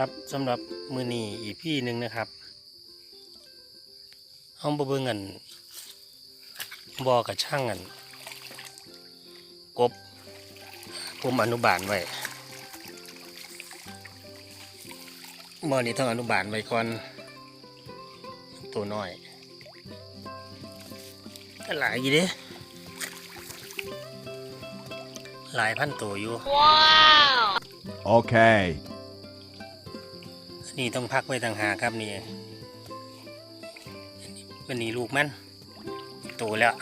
ครับสำหรับมือนีอีพี่หนึ่งนะครับห้องบเบิงกันบอกระช่างกันกบผมอนุบาลไว้บ่อนี้ต้องอนุบาลไว้ก่อนตัวน้อยก็หลายอยู่เด้หลายพันตัวอยู่ Okay. นี่ต้องพักไว้ต่างหากครับนี่วันนี้ลูกมันโตแล้ว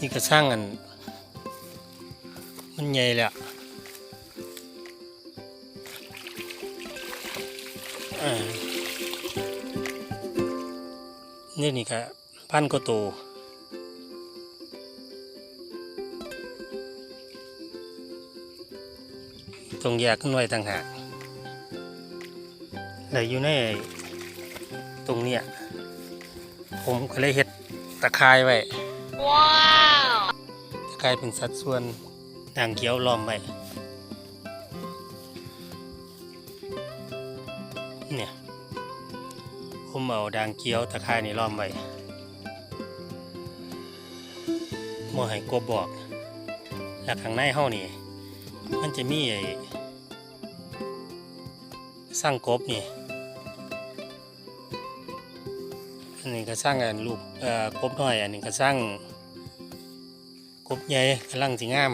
นี่ก็สร้างกัน มันใหญ่แล้วนี่นี่ก็พันก็โต ต้องแยกขึ้นไว้ต่างหากแต่อยู่ในตรงเนี้ยผมก็เลยเฮ็ดตะไคร้ไว้ตะไคร้เป็นสัดส่วนด่างเขียวล้อมไว้เนี่ยผมเอาด่างเขียวตะไคร้นี่ล้อมไว้บ่ให้กบบอกแล้วข้างในเฮานี่ มันจะมีไอ้ สร้างกบนี่อันนี้ก็สร้างอันรูปกบหน้อย อันนี้ก็สร้างกบใหญ่กำลังสิงาม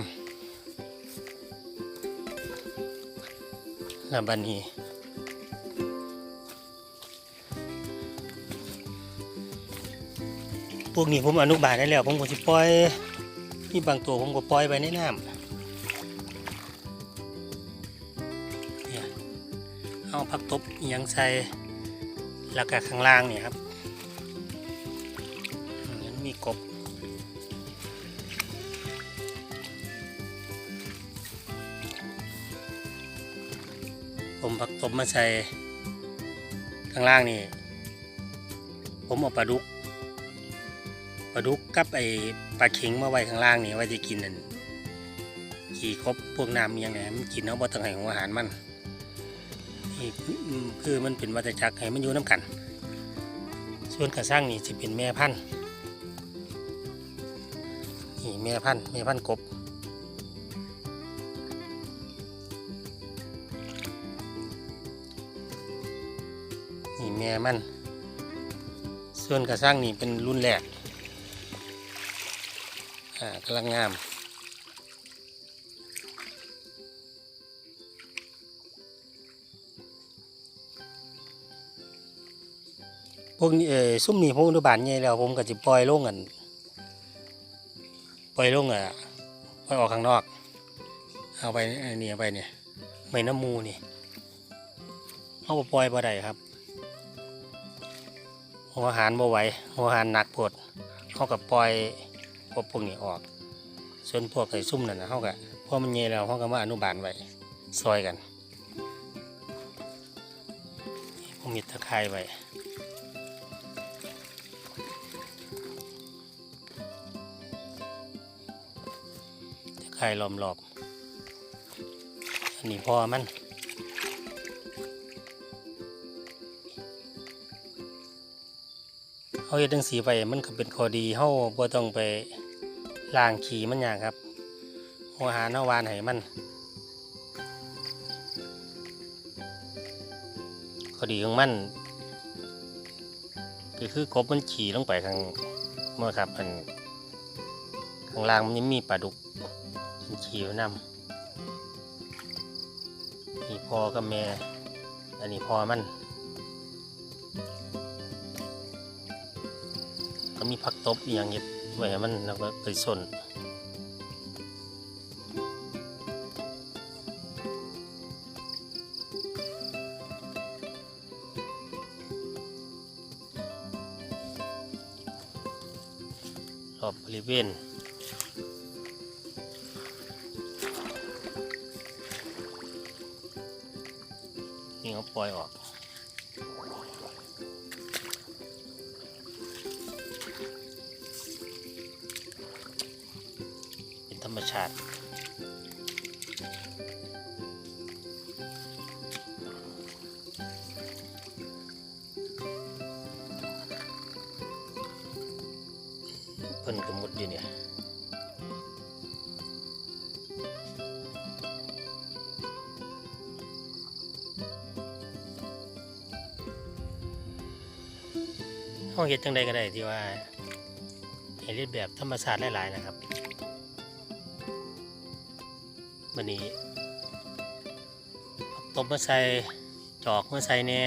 แล้วบันนี้พวกนี้ผมอนุบาลได้แล้ว ผมก็สิปล่อยมีบางตัวผมก็ปล่อยไปในน้ำ เอาผักตบยังใส่แล้วก็ข้างล่างเนี่ยครับอืมมันมีกบผมผักตบมาใส่ข้างล่างนี่ ผมเอาปลาดุกปลาดุกกับไอปลาเข็งมาไว้ข้างล่างนี่ไว้จะกินนั่นขี่ครบพวกน้ำยังไงมันกินเอาบ่ต้องให้ของอาหารมัน นี่คือมันเป็นวัฏจักรให้มันอยู่น้ำกัน ส่วนกระสร้างนี่จะเป็นแม่พันธุ์นี่แม่พันธุ์แม่พันธุ์กบนี่แม่มัน ส่วนกระสร้างนี่เป็นรุ่นแรกอ่ากำลังงาม พวกนี้เออซุ่มนี่ผมอนุบาลใหญ่แล้วผมก็จะปล่อยลงกันปล่อยลงอะปล่อยออกข้างนอก เอาไปนี่เอาไปเนี่ยไม่น้ำมูนี่เอาไปปล่อยบ่ได้ครับหัวหารบ่ไหวหัวหารหนักปวดเขากับปล่อยพวกพวกนี้ออกส่วนพวกไอ้ซุ่มนั่นนะเขากับพอมันใหญ่แล้วเขาก็มาอนุบาลไว้ซอยกันผมมีตะไคร้ไว้ ไข่ล้อมรอบ อันนี้พอมันเขาเฮ็ดจังสีไปมันก็เป็นข้อดีเฮาบ่ต้องไปล้างขี้มันอย่ากครับหัวอาหารเฮาวานให้มันข้อดีของมันก็คือกบมันขี่ลงไปข้างเมื่อครับอันข้างล่างมันยังมีปลาดุก มันขี่อยู่นำนี่พ่อกับแม่ อันนี้พ่อมัน ก็มีผักตบอย่างเงี้ยไว้ให้มันแล้วก็ไปส่นรอบบริเวณ นี่เขาปล่อยออกเป็นธรรมชาติเพิ่นก็มุดอยู่เนี่ย ห้องเฮ็ดจังใดก็ได้ที่ว่าให้เรียนแบบธรรมชาติหลาย ๆ นะครับวันนี้ตบมาใส่จอกมาใส่แหน่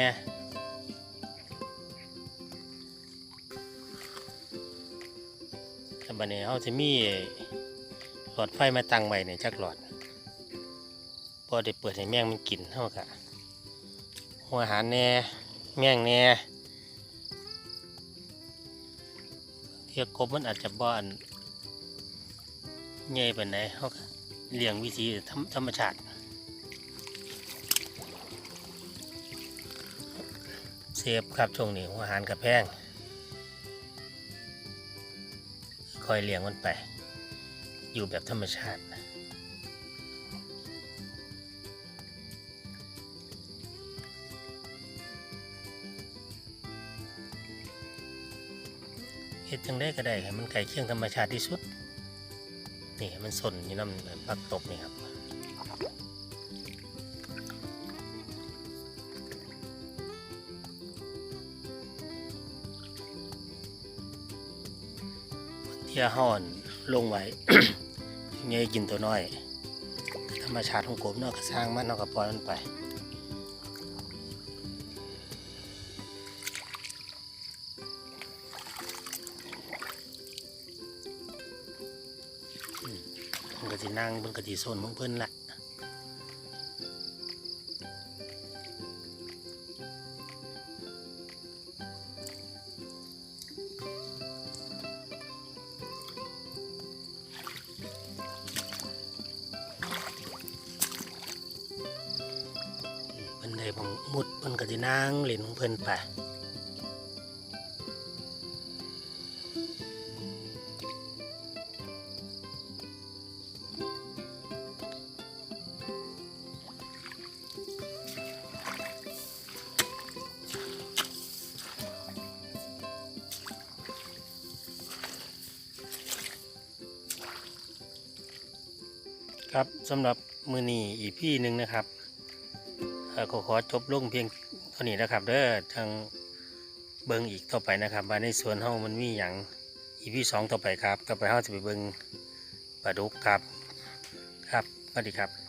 แต่บัดนี้เขาจะมีหลอดไฟมาตั้งไว้เนี่ยจักหลอดพอได้เปิดให้แมงมันกินเท่ากับหัวอาหารแน่แมงแน่ ทียกบมันอาจจะบ้านใหญ่ปานเขาเลี้ยงวิธีธรรมธรรมชาติเซฟครับช่วงนี้อาหารกระแพงคอยเลี้ยงมันไป อยู่แบบธรรมชาติ เฮ็ดจังได้ก็ได้ให้มันไก่เคียงธรรมชาติที่สุด นี่ให้มันสนอยู่น้ำปักตบนี่ครับเที่ยห่อนลงไว้เงยกินตัวน้อย ธรรมชาติของกบเนาะก็สร้างมันเนาะก็ปล่อยมันไป สินั่งมันก็สิโซนของเพิ่นละเพิ่นได้บังมุดเพิ่นก็สินั่งเล่นของเพิ่นไป ครับสำหรับมือนีอีพี่หนึ่งนะครับขอขอจบลงเพียงเท่านี้นะครับเด้อทางเบิงอีกต่อไปนะครับว่าในสวนเฮามันมีอย่างอีพี่สองต่อไปครับ ต่อไปเฮาจะไปเบิงปลาดุกครับ ครับสวัสดีครับ